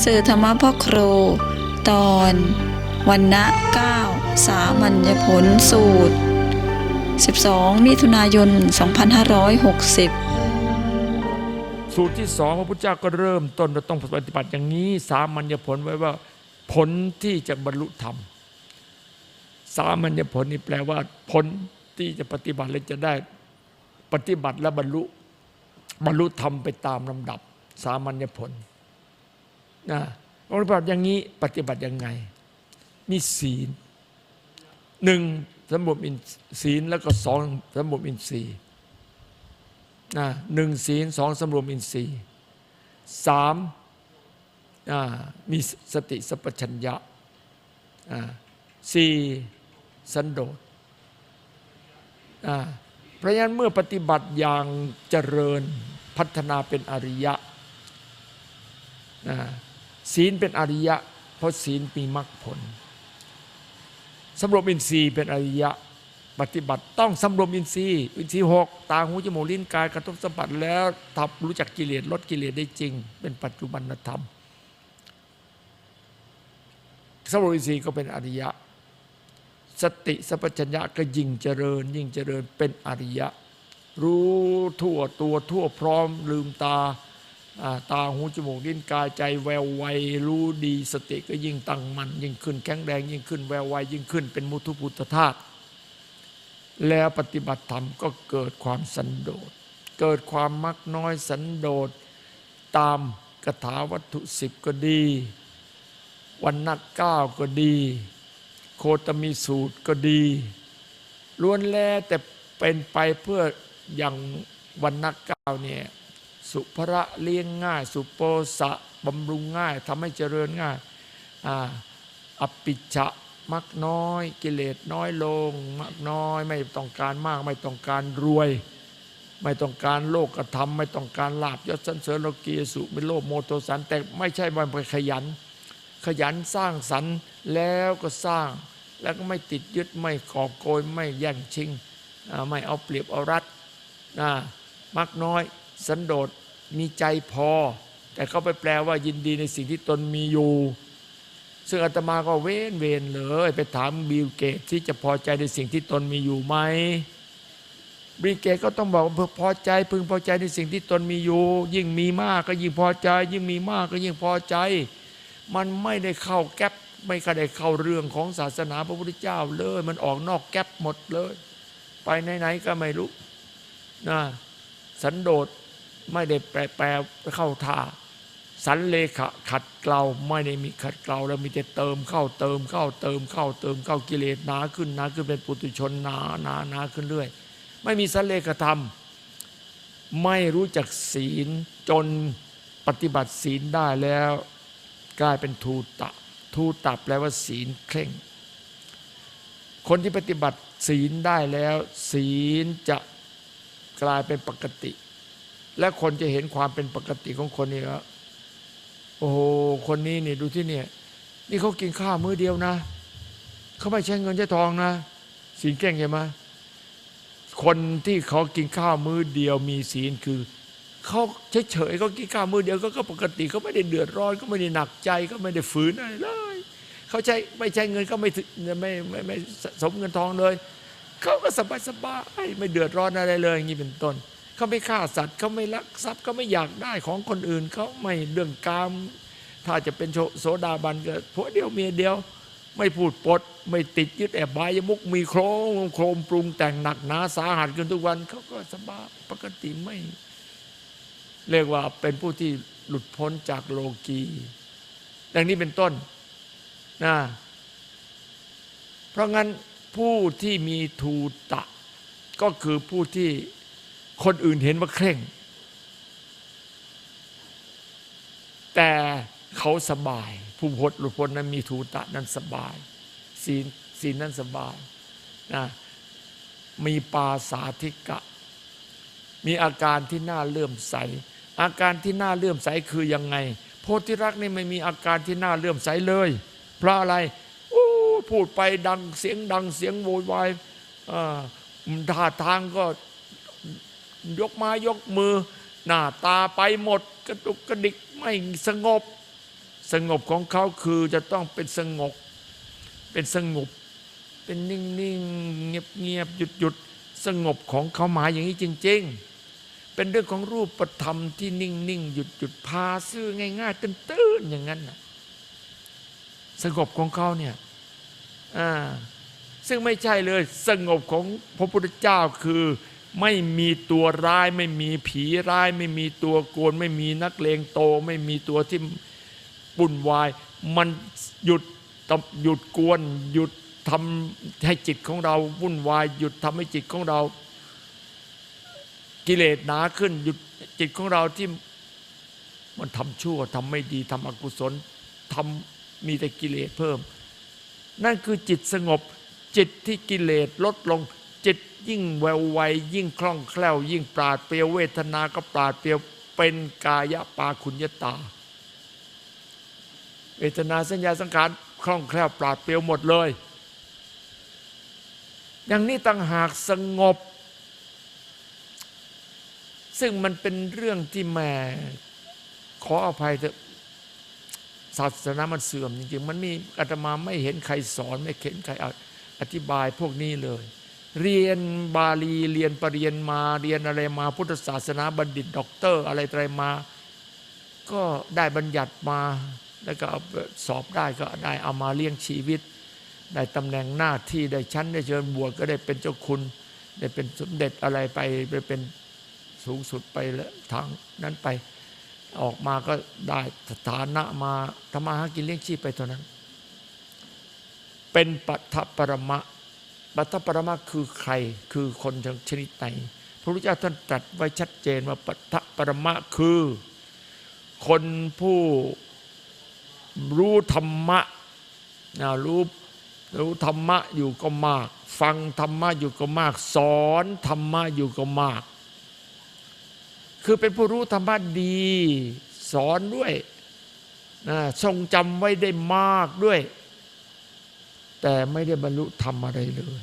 สื่อธรรมพ่อครู ตอนวันณะเก้าสามัญญผลสูตร 12 มิถุนายน 2560 สูตรที่สองพระพุทธเจ้าก็เริ่มต้นเราต้องปฏิบัติอย่างนี้ สามัญญผลไว้ว่าผลที่จะบรรลุธรรม สามัญญผลนี่แปลว่า ผลที่จะปฏิบัติและจะได้ปฏิบัติและบรรลุบรรลุธรรมไปตามลำดับ สามัญญผล นะปฏิบัติอย่างนี้ปฏิบัติยังไง มีศีลหนึ่งสมบูรณ์อินศีลแล้วก็สองสมบูรณ์อินทรีย์นะหนึ่งศีลสองสำรวมอินทรีย์สามมีสติสัพพัญญะสี่สันโดษเพราะฉะนั้นเมื่อปฏิบัติอย่างเจริญพัฒนาเป็นอริยะนะ ศีลเป็นอริยะ เพราะศีลมีมรรคผลสำรวมอินทรีย์เป็นอริยะ ปฏิบัติต้องสำรวมอินทรีย์อินทรีย์หกตาหูจมูกลิ้นกายกระทบสัมผัสแล้วทำรู้จักกิเลสลดกิเลสได้จริง เป็นปัจจุบันธรรมสำรวมอินทรีย์ก็เป็นอริยะ สติสัพพัญญะก็ยิ่งเจริญ ยิ่งเจริญเป็นอริยะ รู้ทั่วตัวทั่วพร้อมลืมตา ตาหูจมูกลิ้นกายใจแววไวรู้ดีสติก็ยิ่งตั้งมันยิ่งขึ้นแข็งแรงยิ่งขึ้นแววไวยิ่งขึ้นเป็นมุทุพุทธธาตุแล้วปฏิบัติธรรมก็เกิดความสันโดษเกิดความมักน้อยสันโดษตามกถาวัตถุสิบก็ดี วันนักเก้าก็ดี โคตมีสูตรก็ดีล้วนแล้วแต่เป็นไปเพื่ออย่างวันนักเก้าเนี่ย สุภระเลี้ยงง่าย สุโปสะบำรุงง่ายทำให้เจริญง่ายอปิชฌะมักน้อย กิเลสน้อยลง มักน้อย ไม่ต้องการมาก ไม่ต้องการรวย ไม่ต้องการโลกธรรม ไม่ต้องการลาบยศสันเสริญโลกีสุไม่โลภโมโทสันแต่ไม่ใช่มันไปขยัน ขยันสร้างสรรค์แล้วก็สร้าง แล้วก็ไม่ติดยึดไม่กอบโกยไม่แย่งชิงไม่เอาเปรียบเอารัดมักน้อย สันโดษมีใจพอ แต่เขาไปแปลว่ายินดีในสิ่งที่ตนมีอยู่ ซึ่งอาตมาก็เว้นเวนเลยไปถามบิลเกตที่จะพอใจในสิ่งที่ตนมีอยู่ไหมบิลเกตก็ต้องบอกว่าพอใจพึงพอใจในสิ่งที่ตนมีอยู่ ยิ่งมีมากก็ยิ่งพอใจ ยิ่งมีมากก็ยิ่งพอใจ มันไม่ได้เข้าแก๊ปไม่ได้เข้าเรื่องของศาสนาพระพุทธเจ้าเลย มันออกนอกแก๊ปหมดเลย ไปไหนๆก็ไม่รู้นะสันโดษ ไม่ได้แปลแปลเข้าท่าสันเลขะขัดเกลาไม่ได้มีขัดเกลาแล้วมีแต่เติมเข้าเติมเข้าเติมเข้าเติมเข้ากิเลสหนาขึ้นหนาขึ้นเป็นปุถุชนหนาหนาหนาขึ้นเรื่อย ไม่มีสันเลขธรรม ไม่รู้จักศีลจนปฏิบัติศีลได้แล้วกลายเป็นทูตะ ทูตะแปลว่าศีลเคร่ง คนที่ปฏิบัติศีลได้แล้ว ศีลจะกลายเป็นปกติ และคนจะเห็นความเป็นปกติของคนนี้แล้วโอ้โหคนนี้นี่ดูที่เนี่ยนี่เขากินข้าวมื้อเดียวนะเขาไม่ใช้เงินใช้ทองนะศีลเก่งใช่ไหมคนที่เขากินข้าวมื้อเดียวมีศีลคือเขาเฉยๆเขากินข้าวมื้อเดียวก็ปกติเขาไม่ได้เดือดร้อนก็ไม่ได้หนักใจก็ไม่ได้ฝืนอะไรเลยเขาใช้ไม่ใช้เงินก็ไม่ไม่ไม่ไม่สมเงินทองเลยเขาก็สบายสบายๆไม่เดือดร้อนอะไรเลยอย่างนี้เป็นต้น เขาไม่ฆ่าสัตว์เขาไม่ลักทรัพย์เขาไม่อยากได้ของคนอื่นเขาไม่เรื่องกาม ถ้าจะเป็นโชโสดาบันก็ผัวเดียวเมียเดียว ไม่พูดปด ไม่ติดยึดแอบบายมุกมีโครงโครมปรุงแต่งหนักหนาสาหัสกันทุกวันเขาก็สบายปกติไม่ เรียกว่าเป็นผู้ที่หลุดพ้นจากโลกีดังนี้เป็นต้นนะเพราะงั้นผู้ที่มีทูตะ ก็คือผู้ที่ คนอื่นเห็นว่าเคร่ง แต่เขาสบาย ผู้พดหลุดพ้นนั้นมีทูตะนั้นสบายศีลศีลนั้นสบายนะมีปาสาธิกะ มีอาการที่น่าเลื่อมใส อาการที่น่าเลื่อมใสคือยังไง โพธิรักษ์นี่ไม่มีอาการที่น่าเลื่อมใสเลย เพราะอะไรโอ้พูดไปดังเสียงดังเสียงโวยวายอ่าท่าทางก็ ยกม้ยกมือ หน้าตาไปหมด กระดุกกระดิกไม่สงบ สงบของเขาคือจะต้องเป็นสงบ เป็นสงบ เป็นนิ่งนิ่งเงียบเงียบหยุดหยุดสงบของเขาหมายอย่างนี้จริง ๆ เป็นเรื่องของรูปธรรมที่นิ่งนิ่งหยุดหยุดพาซื่อง่ายๆตื้นๆอย่างนั้นนะสงบของเขาเนี่ยซึ่งไม่ใช่เลยสงบของพระพุทธเจ้าคือ ไม่มีตัวร้ายไม่มีผีร้าย ไม่มีตัวโกน ไม่มีนักเลงโต ไม่มีตัวที่ปุ่นวาย มันหยุดหยุดกวน หยุดทำให้จิตของเราวุ่นวาย หยุดทำให้จิตของเรา กิเลสหนาขึ้น หยุดจิตของเราที่มันทำชั่วทำไม่ดีทำอกุศลทำมีแต่กิเลสเพิ่ม นั่นคือจิตสงบจิตที่กิเลสลดลง จิตยิ่งแววไวยิ่งคล่องแคล่ว ยิ่งปราดเปรียวเวทนาก็ปราดเปรียวเป็นกายปาคุญญตา เวทนาสัญญาสังขารคล่องแคล่วปราดเปรียวหมดเลย อย่างนี้ต่างหากสงบ ซึ่งมันเป็นเรื่องที่แหม่ขออภัยเถอะศาสนามันเสื่อมจริงๆ มันมีอาตมาไม่เห็นใครสอนไม่เห็นใครอธิบายพวกนี้เลย เรียนบาลีเรียนปรริญญามาเรียนอะไรมาพุทธศาสนาบัณฑิตด็อกเตอร์ อะไรอะไรมา ก็ได้บัญญัติมา แล้วก็เอาสอบได้ก็ได้เอามาเลี้ยงชีวิต ได้ตำแหน่งหน้าที่ได้ชั้นได้เชิญบวชก็ได้เป็นเจ้าคุณ ได้เป็นสมเด็จอะไรไปไปเป็นสูงสุดไปแล้วทางนั้นไปออกมาก็ได้สถานะมาทำมาหากินเลี้ยงชีพไปเท่านั้น เป็นปัทภปรมะ ปัทภปรมะคือใครคือคนชนิดไหนพระพุทธเจ้าท่านตรัสไว้ชัดเจนว่าปัทภปรมะคือ คนผู้รู้ธรรมะนะรู้รู้ธรรมะอยู่ก็มาก ฟังธรรมะอยู่ก็มาก สอนธรรมะอยู่ก็มาก คือเป็นผู้รู้ธรรมะดี สอนด้วยนะทรงจำไว้ได้มากด้วย แต่ไม่ได้บรรลุธรรมอะไรเลย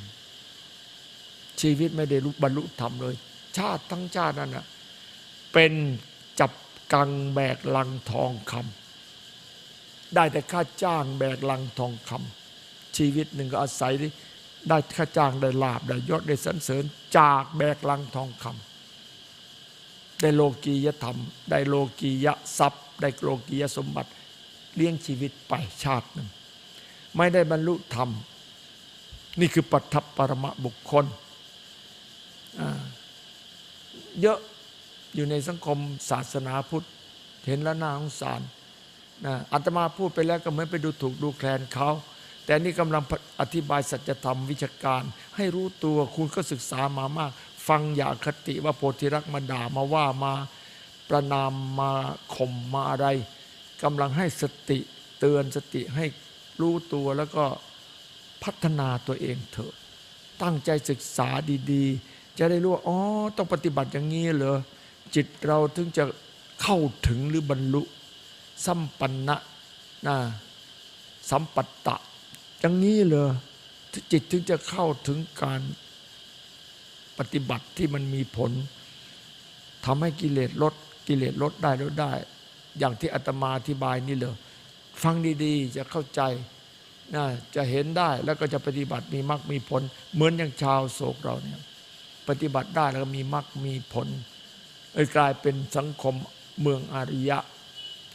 ชีวิตไม่ได้รู้บรรลุธรรมเลย ชาติทั้งชาตินั่นนะเป็นจับกังแบกลังทองคำได้แต่ค่าจ้างแบกลังทองคำชีวิตหนึ่งก็อาศัยได้ค่าจ้างได้ลาบได้ยศได้สรรเสริญ จากแบกลังทองคำได้โลกียธรรม ได้โลกียทรัพย์ ได้โลกียสมบัติเลี้ยงชีวิตไปชาติหนึ่ง ไม่ได้บรรลุธรรม นี่คือปัทภปรมะบุคคล เยอะอยู่ในสังคมศาสนาพุทธ เห็นแล้วน่าสงสารนะอาตมาพูดไปแล้วก็เหมือนไปดูถูกดูแคลนเขา แต่นี่กำลังอธิบายสัจธรรมวิชาการ ให้รู้ตัวคุณก็ศึกษามามาก ฟังอย่าคติว่าโพธิรักมาด่ามาว่ามาประนามมาข่มมาอะไรกำลังให้สติเตือนสติให้ รู้ตัวแล้วก็พัฒนาตัวเองเถอะ ตั้งใจศึกษาดีๆ จะได้รู้ว่าอ๋อต้องปฏิบัติอย่างนี้เหรอจิตเราถึงจะเข้าถึงหรือบรรลุสัมปันนะนะสัมปัตตะ อย่างนี้เหรอจิตถึงจะเข้าถึงการปฏิบัติที่มันมีผลทำให้กิเลสลดกิเลสลดได้ลดได้ อย่างที่อาตมาอธิบายนี่เลย ฟังดีๆ จะเข้าใจนะจะเห็นได้แล้วก็จะปฏิบัติมีมรรคมีผล เหมือนอย่างชาวโศกเราเนี่ยปฏิบัติได้แล้วก็มีมรรคมีผลเลยกลายเป็นสังคมเมืองอาริยะ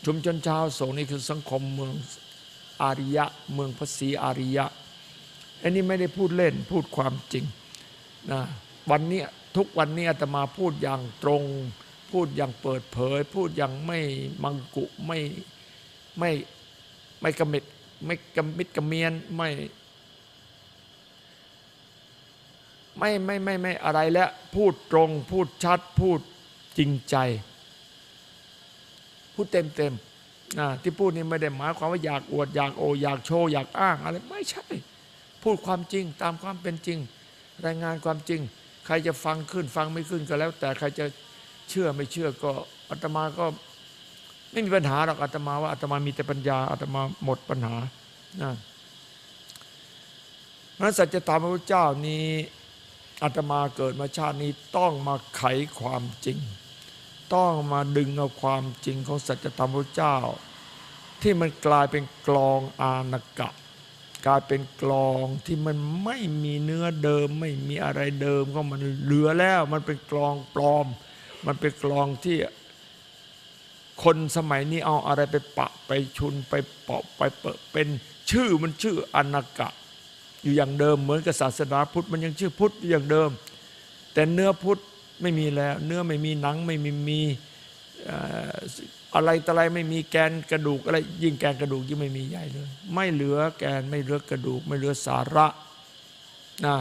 ชุมชนชาวโศกนี่คือสังคมเมืองอาริยะ เมืองพระศีอาริยะอันนี้ไม่ได้พูดเล่นพูดความจริงนะวันนี้ทุกวันนี้อาตมาพูดอย่างตรง พูดอย่างเปิดเผย พูดอย่างไม่มังกุไม่ไม่ ไม่กระมิดไม่กระมิดกระเมียนไม่ไม่ไม่ไม่ไม่อะไรแล้วพูดตรงพูดชัดพูดจริงใจ พูดเต็มเต็มที่พูดนี่ไม่ได้หมายความว่าอยากอวดอยากโออยากโชว์อยากอ้างอะไรไม่ใช่ พูดความจริงตามความเป็นจริง รายงานความจริง ใครจะฟังขึ้นฟังไม่ขึ้นก็แล้ว แต่ใครจะเชื่อไม่เชื่อก็อาตมาก็ ไม่มีปัญหาหรอกอาตมาว่าอาตมามีแต่ปัญญาอาตมาหมดปัญหานะพระฉะนั้นสัจธรรมพระพุทธเจ้านี้อาตมาเกิดมาชาตินี้ต้องมาไขความจริง ต้องมาดึงเอาความจริงของสัจธรรมพระเจ้า ที่มันกลายเป็นกลองอานกะ กลายเป็นกลองที่มันไม่มีเนื้อเดิม ไม่มีอะไรเดิมก็มันเหลือแล้ว มันเป็นกลองปลอม มันเป็นกลองที่ คนสมัยนี้เอาอะไรไปปะไปชุนไปเปาะไปเปะเป็นชื่อมันชื่ออนากะ อยู่อย่างเดิมเหมือนกับศาสนาพุทธมันยังชื่อพุทธอยู่อย่างเดิม แต่เนื้อพุทธไม่มีแล้ว เนื้อไม่มีหนังไม่มีมีเอ่ออะไรต่ออะไรไม่มีแกนกระดูกอะไรยิ่งแกนกระดูกยิ่งไม่มีใหญ่เลย ไม่เหลือแกนไม่เหลือกระดูก ไม่เหลือสาระนะ